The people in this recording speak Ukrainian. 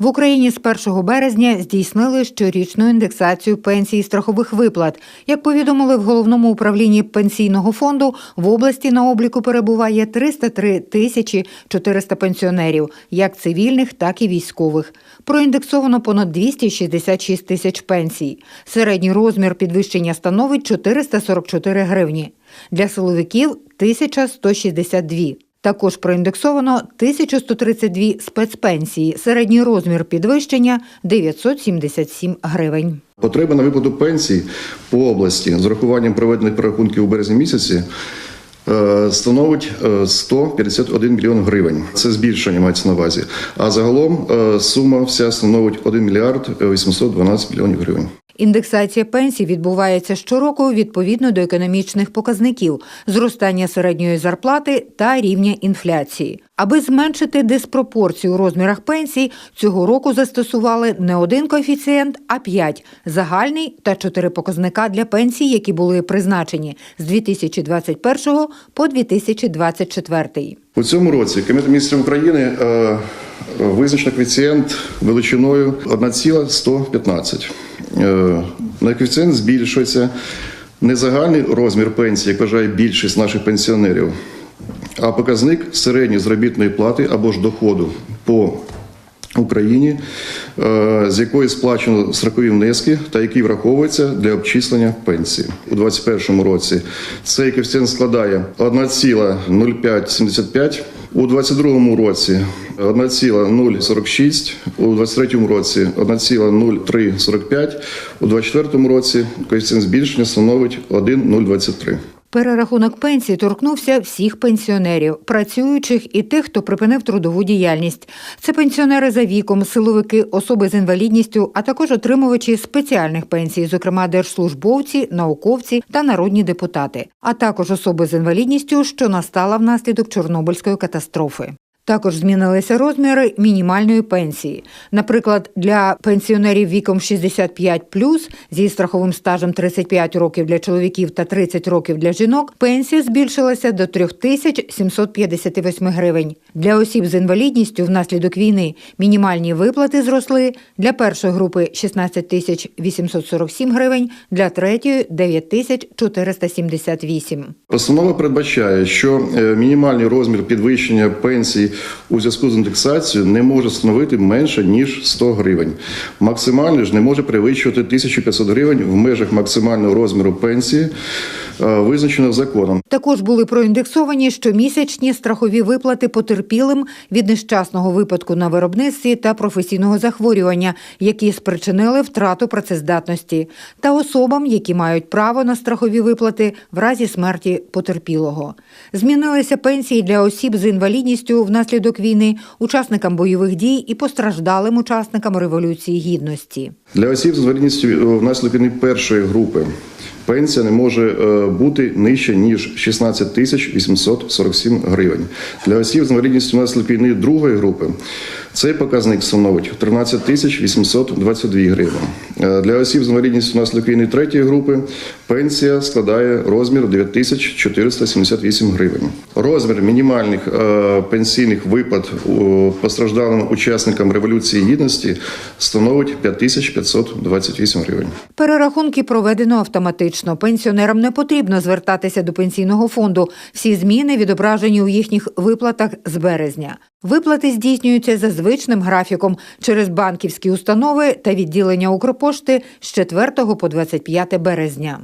В Україні з 1 березня здійснили щорічну індексацію пенсій і страхових виплат. Як повідомили в головному управлінні пенсійного фонду, в області на обліку перебуває 303 тисячі 400 пенсіонерів, як цивільних, так і військових. Проіндексовано понад 266 тисяч пенсій. Середній розмір підвищення становить 444 гривні. Для силовиків 1162. Також проіндексовано 1132 спецпенсії. Середній розмір підвищення 977 гривень. Потреба на виплату пенсій по області з урахуванням проведених перерахунків у березні місяці е, становить е, 151 мільйон гривень. Це збільшення мається на увазі. А загалом е, сума вся становить 1 мільярд 812 мільйонів гривень. Індексація пенсій відбувається щороку відповідно до економічних показників, зростання середньої зарплати та рівня інфляції. Аби зменшити диспропорцію у розмірах пенсій, цього року застосували не один коефіцієнт, а п'ять – загальний та чотири показника для пенсій, які були призначені з 2021 по 2024. У цьому році Кабінет міністрів України е, визначено коефіцієнт величиною 1,115. Е, на коефіцієнт збільшується не загальний розмір пенсії, як вважає більшість наших пенсіонерів, а показник середньої заробітної плати або ж доходу по Україні, е, з якої сплачено строкові внески та який враховується для обчислення пенсії у 2021 році. Цей коефіцієнт складає 1,0575, у 2022 році 1,046, у 2023 році 1,0345, у 2024 році коефіцієнт збільшення становить 1,023. Перерахунок пенсій торкнувся всіх пенсіонерів, працюючих і тих, хто припинив трудову діяльність. Це пенсіонери за віком, силовики, особи з інвалідністю, а також отримувачі спеціальних пенсій, зокрема держслужбовці, науковці та народні депутати, а також особи з інвалідністю, що настала внаслідок Чорнобильської катастрофи. Також змінилися розміри мінімальної пенсії. Наприклад, для пенсіонерів віком 65+, зі страховим стажем 35 років для чоловіків та 30 років для жінок, пенсія збільшилася до 3758 гривень. Для осіб з інвалідністю внаслідок війни мінімальні виплати зросли для першої групи 16 тисяч 847 гривень, для третьої 9 тисяч 478. Постанова передбачає, що е, мінімальний розмір підвищення пенсії у зв'язку з індексацією не може становити менше ніж 100 гривень. Максимально ж не може перевищувати 1500 гривень в межах максимального розміру пенсії, е, визначеного законом. Також були проіндексовані щомісячні страхові виплати потерпілим від нещасного випадку на виробництві та професійного захворювання, які спричинили втрату працездатності, та особам, які мають право на страхові виплати в разі смерті потерпілого. Змінилися пенсії для осіб з інвалідністю внаслідок війни, учасникам бойових дій і постраждалим учасникам Революції Гідності. Для осіб з інвалідністю внаслідок війни першої групи пенсія не може е, бути нижче ніж 16 тисяч 847 гривень. Для осіб з інвалідністю внаслідок війни другої групи цей показник становить 13 тисяч 822 гривень. Для осіб з інвалідністю внаслідок війни третьої групи пенсія складає розмір 9 тисяч 478 гривень. Розмір мінімальних е, пенсійних виплат постраждалим учасникам Революції Гідності становить 5528 гривень. Перерахунки проведено автоматично. Пенсіонерам не потрібно звертатися до пенсійного фонду. Всі зміни відображені у їхніх виплатах з березня. Виплати здійснюються за звичним графіком через банківські установи та відділення Укрпошти з 4 по 25 березня.